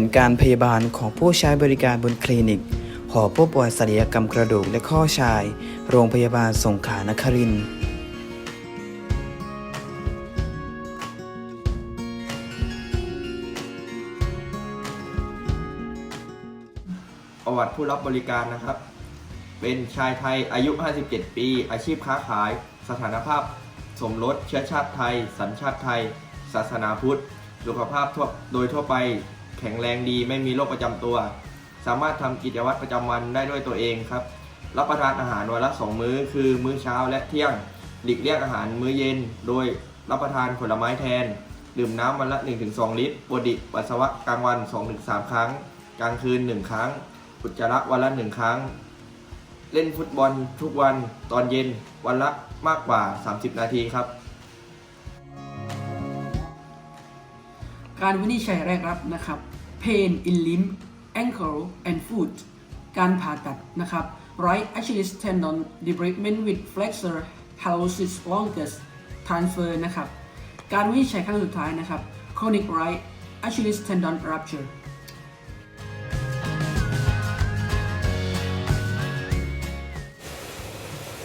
นการพยาบาลของผู้ใช้บริการบนคลินิก หอผู้ป่วยศัลยกรรมกระดูกและข้อชาย โรงพยาบาลสงขลานครินทร์ประวัติผู้รับบริการนะครับ เป็นชายไทยอายุ 57 ปี อาชีพค้าขาย สถานภาพ สมรส เชื้อชาติไทย สัญชาติไทย ศาสนาพุทธ สุขภาพโดยทั่วไป แข็งแรงดีไม่มีโรคประจำตัว สามารถทำกิจวัตรประจำวันได้ด้วยตัวเองครับ รับประทานอาหารวันละ2มื้อ คือมื้อเช้าและเที่ยง หลีกเลี่ยงอาหารมื้อเย็น โดยรับประทานผลไม้แทน ดื่มน้ำวันละ 1-2 ลิตรปวดดิปัสสาวะกลางวัน 2-3 ครั้ง กลางคืน 1 ครั้งอุจจาระวันละ 1 ครั้ง เล่นฟุตบอลทุกวันตอนเย็นวันละมากกว่า 30 นาทีครับ การวินิจฉัยแรกรับนะครับ pain in limb ankle and foot การผ่าตัดนะครับ right Achilles tendon debridement with flexor hallucis longus transfer นะครับ การวินิจฉัยครั้งสุดท้ายนะครับ chronic right Achilles tendon rupture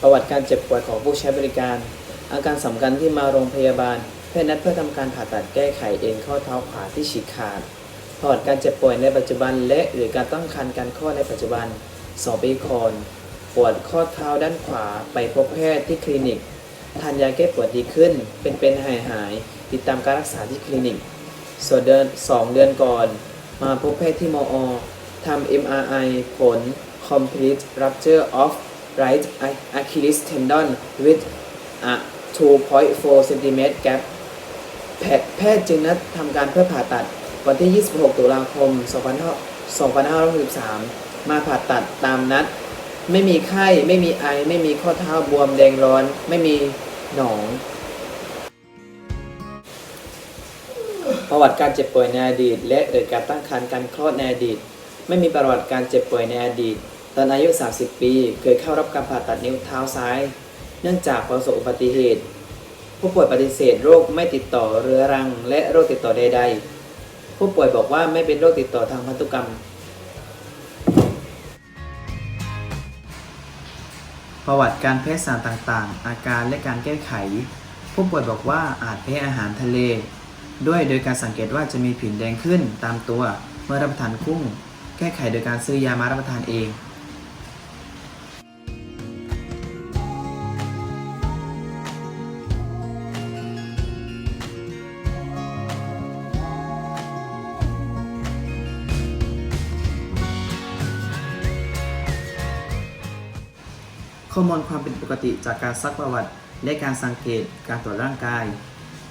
ประวัติการเจ็บป่วยของผู้ใช้บริการ อาการสำคัญที่มาโรงพยาบาล แพทย์นัดเพื่อทำการผ่าตัดแก้ไขเอ็นข้อเท้าขวาที่ฉีกขาดประวัติการเจ็บป่วยในปัจจุบันและหรือการตั้งครรภ์การคลอดในปัจจุบันสองปีก่อนปวดข้อเท้าด้านขวาไปพบแพทย์ที่คลินิกทานยาแก้ปวดดีขึ้น เป็นเป็นหายหายติดตามการรักษาที่คลินิก ส่วนเดือน 2 เดือนก่อน มาพบแพทย์ที่มอทำ MRI ผล complete rupture of right Achilles tendon with a 2.4 cm gap แพทย์จึงนัดทำการเพื่อผ่าตัดวันที่ 26 ตุลาคม 2563 มาผ่าตัดตามนัด ไม่มีไข้ ไม่มีไอ ไม่มีข้อเท้าบวมแดงร้อน ไม่มีหนอง ประวัติการเจ็บป่วยในอดีต และหรือการตั้งครรภ์การคลอดในอดีต ไม่มีประวัติการเจ็บป่วยในอดีต ตอนอายุ 30 ปี เคยเข้ารับการผ่าตัดนิ้วเท้าซ้าย เนื่องจากประสบอุบัติเหตุ ผู้ป่วยปฏิเสธโรคไม่ติดต่อเรื้อรัง และโรคติดต่อใด ๆ ผู้ป่วยบอกว่าไม่เป็นโรคติดต่อทางพันธุกรรม ประวัติการแพ้สารต่างๆ อาการและการแก้ไข ผู้ป่วยบอกว่าอาจแพ้อาหารทะเล ด้วยโดยการสังเกตว่าจะมีผื่นแดงขึ้นตามตัวเมื่อรับประทานกุ้ง แก้ไขโดยการซื้อยามารับประทานเอง ข้อมูลความเป็นปกติจากการซักประวัติ และการสังเกตการตรวจร่างกาย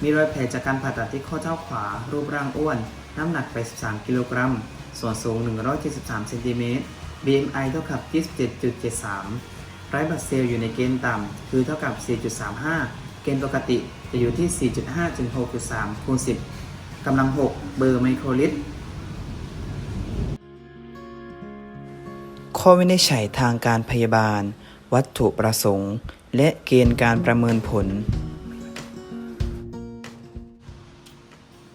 มีรอยแผลจากการผ่าตัดที่ข้อเท้าขวา รูปร่างอ้วน น้ำหนัก 83 กิโลกรัม ส่วนสูง 173เซนติเมตร BMI เท่ากับ 27.73 ไร้บัตรเซลล์อยู่ในเกณฑ์ต่ำ คือเท่ากับ 4.35 เกณฑ์ปกติจะอยู่ที่ 4.5ถึง6.3คูณ10 กำลัง 6 เบอร์ไมโครลิตร ข้อวินิจฉัยทางการพยาบาล วัตถุประสงค์ และเกณฑ์การประเมินผล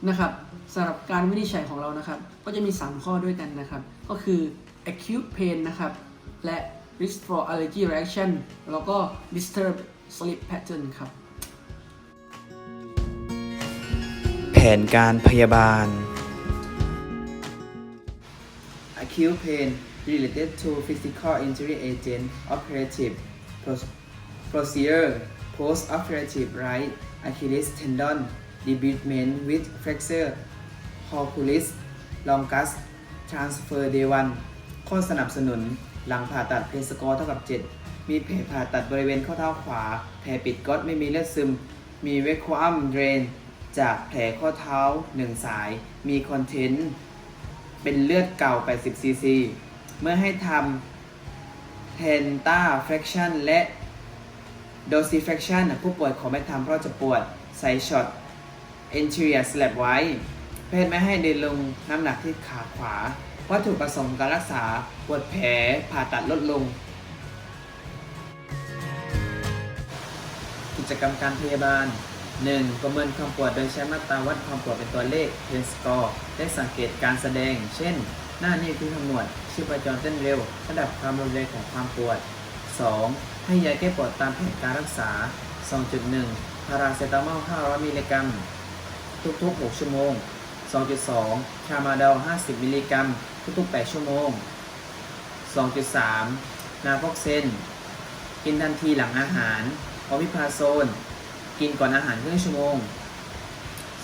นะครับสำหรับการวินิจฉัยของเรานะครับ ก็จะมี 3 ข้อด้วยกันนะครับ ก็คือ acute pain นะครับ และ risk for allergy reaction แล้วก็ disturbed sleep pattern ครับ แผนการพยาบาล acute pain related to physical injury agent operative procedure post operative right Achilles tendon debridement with flexor hallucis longus transfer day 1ข้อสนับสนุน หลังผ่าตัดเพสกอร์เท่ากับ 7 มีแผลผ่าตัดบริเวณข้อเท้าขวา แผลปิดก๊อตไม่มีเลือดซึม มีเวควอัมเดรนจากแผลข้อเท้า 1 สาย มีคอนเทนต์ เป็นเลือดเก่า 80 ซีซี เมื่อให้ทำ Penta Flexion และ Dorsiflexion ผู้ป่วยขอไม่ทำเพราะจะปวดใส่ช็อต Anterior Slap ไว้แพทย์ไม่ให้เดินลงน้ำหนักที่ขาขวา วัตถุประสงค์การรักษาปวดแผลผ่าตัดลดลง กิจกรรมการพยาบาล 1. ประเมินความปวดโดยใช้มาตราวัดความปวดเป็นตัวเลข pain score ได้สังเกตการแสดง เช่น หน้านิ้วที่ขมวดชีพจรเต้นเร็ว ระดับความรุนแรงของความปวด 2. ให้ยาแก้ปวดตามแผนการรักษา 2.1 พาราเซตามอล 500 มิลลิกรัม ทุกๆ 6 ชั่วโมง 2.2 ชามาดอล 50 มิลลิกรัม ทุกๆ 8 ชั่วโมง 2.3 นาฟอกเซน กินทันทีหลังอาหาร ออมิพาโซน กินก่อนอาหารครึ่งชั่วโมง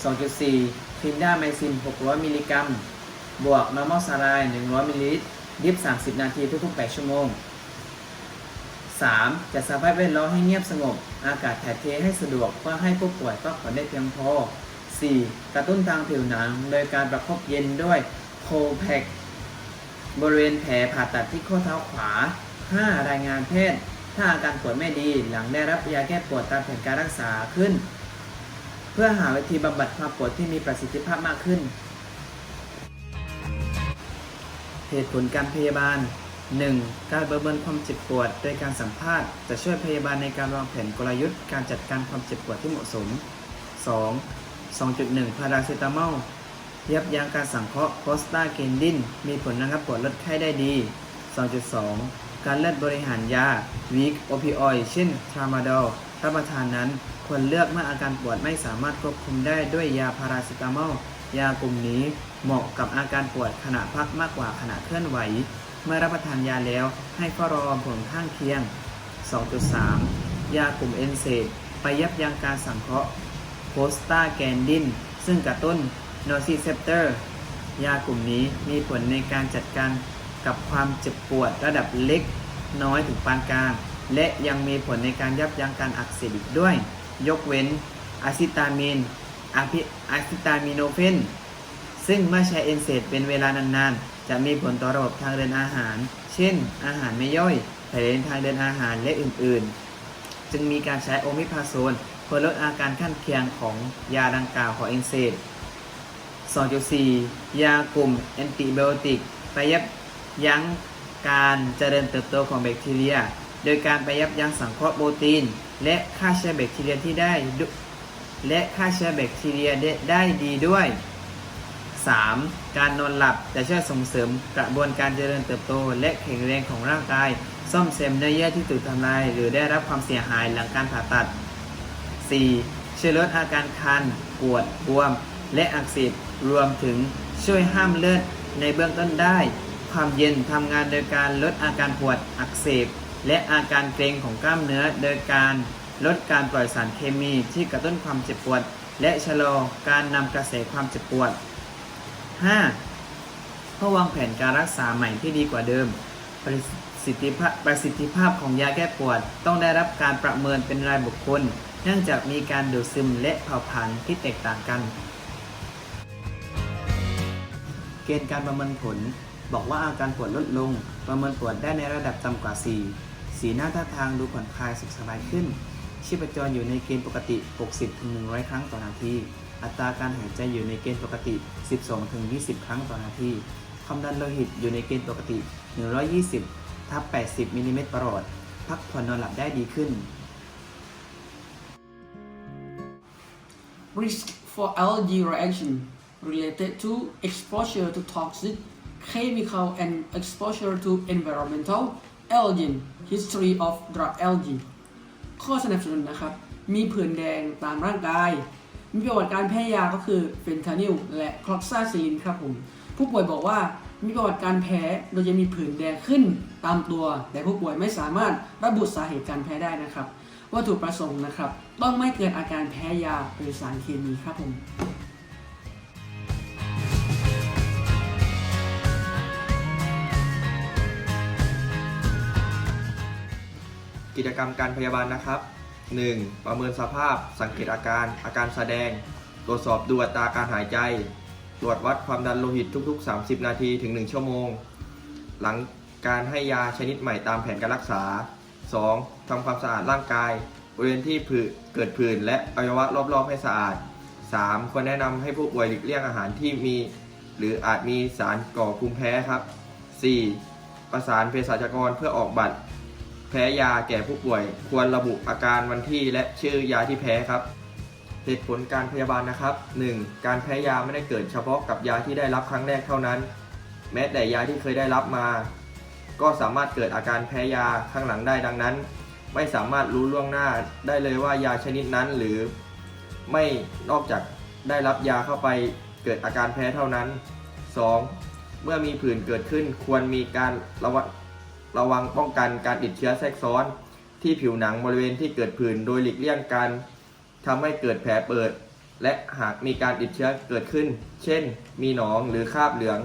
2.4คลินด้าไมซิน 600 มิลลิกรัม บวกนอร์มอลซาราย100มิลลิลิตรดิฟ 30 นาทีทุกๆ 8 ชั่วโมง 3. จัดสภาพแวดล้อมให้เงียบสงบ อากาศถ่ายเทให้สะดวกเพื่อให้ผู้ป่วยพักผ่อนได้เพียงพอ 4. กระตุ้นทางผิวหนัง โดยการประคบเย็นด้วยโคแพคบริเวณแผลผ่าตัดที่ข้อเท้าขวา 5. รายงานแพทย์ ถ้าอาการปวดไม่ดีหลังได้รับยาแก้ปวดตามแผนการรักษาขึ้น เพื่อหาวิธีบำบัดความปวดที่มีประสิทธิภาพมากขึ้น เหตุผลการพยาบาล 1. การประเมินความเจ็บปวด โดยการสัมภาษณ์จะช่วยพยาบาลในการวางแผนกลยุทธ์การจัดการความเจ็บปวดที่เหมาะสม 2. 2.1 พาราเซตามอลยับยั้งการสังเคราะห์โพสตาเกนดิน มีผลระงับปวดลดไข้ได้ดี 2.2 การเลือกบริหารยาวิกโอพิออยเช่นทรามาดอล รับประทานนั้นควรเลือกเมื่ออาการปวดไม่สามารถควบคุมได้ด้วยยาพาราเซตามอล ยากลุ่มนี้เหมาะกับอาการปวดขณะพักมากกว่าขณะเคลื่อนไหว เมื่อรับประทานยาแล้วให้เฝ้ารอผลข้างเคียง 2.3 ยากลุ่มเอนเซดไปยับยั้งการสังเคราะห์โพสตาแกนดิน ซึ่งกระตุ้นโนซิเซปเตอร์ ยากลุ่มนี้มีผลในการจัดการกับความเจ็บปวดระดับเล็กน้อยถึงปานกลาง และยังมีผลในการยับยั้งการอักเสบอีกด้วย ยกเว้นอะซิตามีนอะพิอะซิตามิโนเฟน ซึ่งเมื่อใช้เอนเซดเป็นเวลานานๆ จะมีผลต่อระบบทางเดินอาหาร เช่น อาหารไม่ย่อยแผลทางเดินอาหารและอื่นๆ จึงมีการใช้โอมิพาโซนเพื่อลดอาการข้างเคียงของยาดังกล่าวของเอนเซด2.4 ยากลุ่มแอนติไบโอติกไปยับยั้งการเจริญเติบโตของแบคทีเรีย โดยการไปยับยั้งสังเคราะห์โปรตีน และฆ่าเชื้อแบคทีเรียที่ได้ดุและฆ่าเชื้อแบคทีเรียได้ได้ดีด้วย 3. การนอนหลับจะช่วยส่งเสริมกระบวนการเจริญเติบโต และแข็งแรงของร่างกาย ซ่อมแซมเนื้อเยื่อที่ถูกทำลาย หรือได้รับความเสียหายหลังการผ่าตัด 4. ช่วยลดอาการคัน ปวด บวม และอักเสบ รวมถึงช่วยห้ามเลือดในเบื้องต้นได้ ความเย็นทำงานโดยการลดอาการปวดอักเสบ และอาการเกร็งของกล้ามเนื้อโดยการลดการปล่อยสารเคมีที่กระตุ้นความเจ็บปวด และชะลอการนำกระแสความเจ็บปวด 5. เพื่อวางแผนการรักษาใหม่ที่ดีกว่าเดิม ประสิทธิภาพประสิทธิภาพของยาแก้ปวด ต้องได้รับการประเมินเป็นรายบุคคล เนื่องจากมีการดูดซึมและเผาผลาญที่แตกต่างกัน เกณฑ์การประเมินผลบอกว่าอาการปวดลดลง ประเมินปวดได้ในระดับต่ำกว่า 4 สีหน้าท่าทางดูผ่อนคลายสุขสบายขึ้น ชีพจรอยู่ในเกณฑ์ปกติ 60-100 ครั้งต่อนาที อัตราการหายใจอยู่ในเกณฑ์ปกติ 12-20 ครั้งต่อนาที ความดันโลหิตอยู่ในเกณฑ์ปกติ 120ทับ80มิลลิเมตรประหลอด พักผ่อนนอนหลับได้ดีขึ้น risk for allergy reaction related to exposure to toxic chemical and exposure to environmental allergen history of drug allergy ข้อสนับสนุนนะครับ มีผื่นแดงตามร่างกาย มีประวัติการแพ้ยาก็คือเฟนทานิลและคลอกซาซิลินครับผม ผู้ป่วยบอกว่ามีประวัติการแพ้โดยจะมีผื่นแดงขึ้นตามตัว แต่ผู้ป่วยไม่สามารถระบุสาเหตุการแพ้ได้นะครับ วัตถุประสงค์นะครับ ต้องไม่เกิดอาการแพ้ยาหรือสารเคมีครับผม กิจกรรมการพยาบาลนะครับ 1. ประเมินสภาพ สังเกตอาการ อาการแสดง ตรวจสอบดูอัตราการหายใจ ตรวจวัดความดันโลหิตทุก ๆ 30 นาทีถึง 1 ชั่วโมง หลังการให้ยาชนิดใหม่ตามแผนการรักษา 2. ทำความสะอาดร่างกายบริเวณที่ผื่นเกิดผื่นและอวัยวะรอบๆให้สะอาด 3. ควรแนะนำให้ผู้ป่วยหลีกเลี่ยงอาหารที่มี หรืออาจมีสารก่อภูมิแพ้ครับ 4. ประสานเภสัชกรเพื่อออกบัตร แพ้ยาแก่ผู้ป่วย ควรระบุอาการวันที่และชื่อยาที่แพ้ครับเหตุผลการพยาบาลนะครับ 1. การแพ้ยาไม่ได้เกิดเฉพาะกับยาที่ได้รับครั้งแรกเท่านั้น แม้แต่ยาที่เคยได้รับมา ก็สามารถเกิดอาการแพ้ยาข้างหลังได้ดังนั้น ไม่สามารถรู้ล่วงหน้าได้เลยว่ายาชนิดนั้นหรือ ไม่นอกจากได้รับยาเข้าไปเกิดอาการแพ้เท่านั้น 2. เมื่อมีผื่นเกิดขึ้นควรมีการระวัง ระวังป้องกันการติดเชื้อแทรกซ้อน ที่ผิวหนังบริเวณที่เกิดผื่นโดยหลีกเลี่ยงการทำให้เกิดแผลเปิด และหากมีการติดเชื้อเกิดขึ้น เช่น มีหนองหรือคราบเหลือง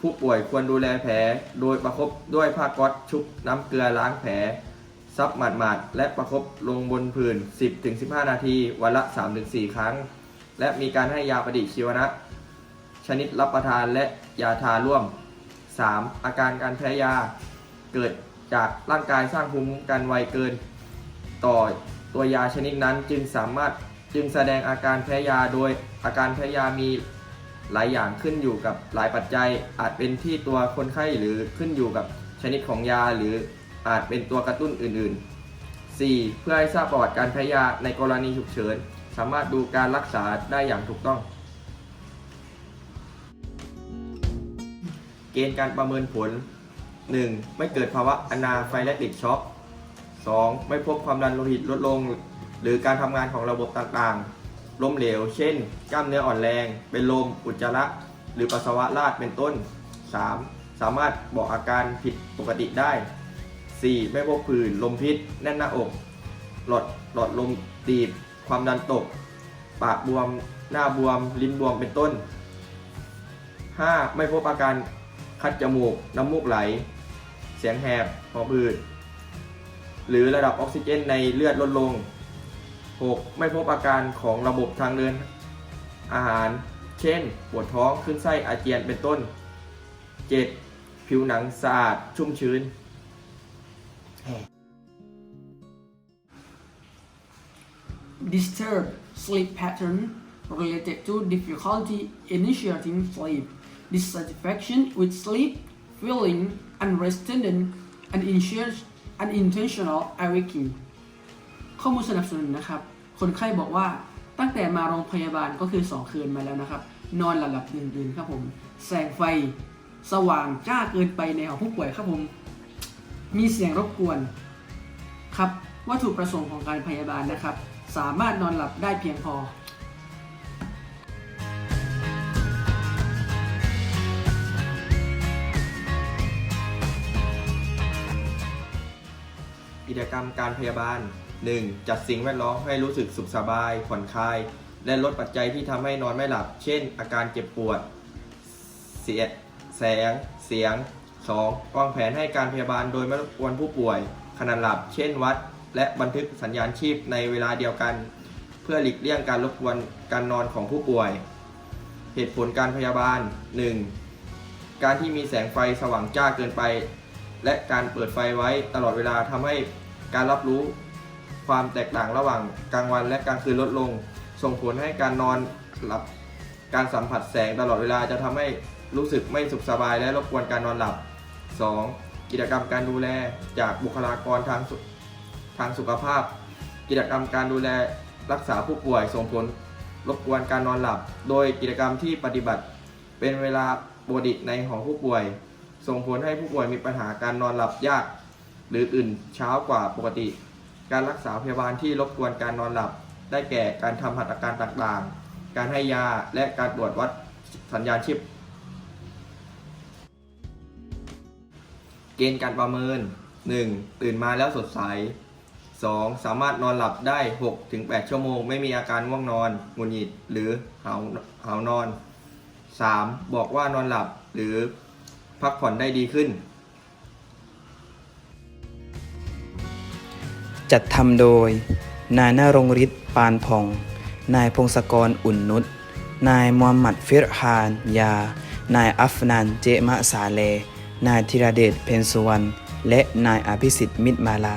ผู้ป่วยควรดูแลแผลโดยประคบด้วยผ้าก๊อซชุบน้ำเกลือล้างแผลซับหมาดๆและประคบลงบนผื่น 10-15 นาที วันละ 3-4 ครั้ง และมีการให้ยาปฏิชีวนะ ชนิดรับประทานและยาทาร่วม 3. อาการการแพ้ยา เกิดจากร่างกายสร้างภูมิคุ้มกันไวเกิน ต่อตัวยาชนิดนั้นจึงสามารถจึงแสดงอาการแพ้ยาโดยอาการแพ้ยามีหลายอย่างขึ้นอยู่กับหลายปัจจัย อาจเป็นที่ตัวคนไข้หรือขึ้นอยู่กับชนิดของยาหรืออาจเป็นตัวกระตุ้นอื่น ๆ 4. เพื่อให้ทราบประวัติการแพ้ยาในกรณีฉุกเฉิน สามารถดูการรักษาได้อย่างถูกต้อง เกณฑ์การประเมินผล 1. ไม่เกิดภาวะอนาไฟและติกช็อก 2. ไม่พบความดันโลหิตลดลง หรือการทำงานของระบบต่างๆ ล้มเหลว เช่น กล้ามเนื้ออ่อนแรง เป็นลม อุจจาระ หรือปัสสาวะราดเป็นต้น 3. สามารถบอกอาการผิดปกติได้ 4. ไม่พบผื่นลมพิษ แน่นหน้าอก หลอดหลอดลมตีบ ความดันตก ปากบวม หน้าบวม ลิ้นบวม เป็นต้น 5. ไม่พบอาการคัดจมูก น้ำมูกไหล เสียงแหบหอบหืดหรือระดับออกซิเจนในเลือดลดลง 6. ไม่พบอาการของระบบทางเดินอาหาร เช่น ปวดท้องขึ้นไส้อาเจียนเป็นต้น 7. ผิวหนังสะอาดชุ่มชื้น disturbed sleep pattern related to difficulty initiating sleep, dissatisfaction with sleep, feeling unrested, and uninten- unintentional awakening ข้อมูลสนับสนุนนะครับ คนไข้บอกว่าตั้งแต่มาโรงพยาบาลก็คือ 2 คืนมาแล้วนะครับ นอนหลับๆตื่นๆครับผม แสงไฟสว่างจ้าเกินไปในห้องผู้ป่วยครับผม มีเสียงรบกวนครับ วัตถุประสงค์ของการพยาบาลนะครับ สามารถนอนหลับได้เพียงพอ จกรรมการพยาบาล 1. จัดสิ่งแวดล้อมให้รู้สึกสุขสบายผ่อนคลาย และลดปัจจัยที่ทำให้นอนไม่หลับ เช่น อาการเจ็บปวด เสียดแสง เสียง 2. วางแผนให้การพยาบาลโดยไม่รบกวนผู้ป่วยขณะหลับ เช่นวัด และบันทึกสัญญาณชีพในเวลาเดียวกัน เพื่อหลีกเลี่ยงการรบกวนการนอนของผู้ป่วย เหตุผลการพยาบาล 1. การที่มีแสงไฟสว่างจ้าเกินไป และการเปิดไฟไว้ตลอดเวลาทำให้ การรับรู้ความแตกต่างระหว่างกลางวันและกลางคืนลดลง ส่งผลให้การนอนหลับการสัมผัสแสงตลอดเวลาจะทำให้รู้สึกไม่สุขสบายและรบกวนการนอนหลับ 2. กิจกรรมการดูแลจากบุคลากรทางทางสุขภาพ กิจกรรมการดูแลรักษาผู้ป่วยส่งผลรบกวนการนอนหลับ โดยกิจกรรมที่ปฏิบัติเป็นเวลาปกติในหอผู้ป่วย ส่งผลให้ผู้ป่วยมีปัญหาการนอนหลับยาก หรือตื่นเช้ากว่าปกติ การรักษาพยาบาลที่รบกวนการนอนหลับ ได้แก่การทำหัตถการต่างๆ การให้ยาและการตรวจวัดสัญญาณชีพเกณฑ์การประเมิน 1. ตื่นมาแล้วสดใส 2. สามารถนอนหลับได้ 6-8 ชั่วโมง ไม่มีอาการง่วงนอนหงุดหงิดหรือหาวหาวนอน 3. บอกว่านอนหลับหรือพักผ่อนได้ดีขึ้น จัดทำโดย นายนรงฤทธิ์ปานพอง นายพงศกรอุ่นนุชนายมูฮัมหมัดฟิรฮานยา นายอัฟนานเจมะสาเล นายธีรเดชเพนสุวรรณและนายอภิสิทธิ์มิตรมาลา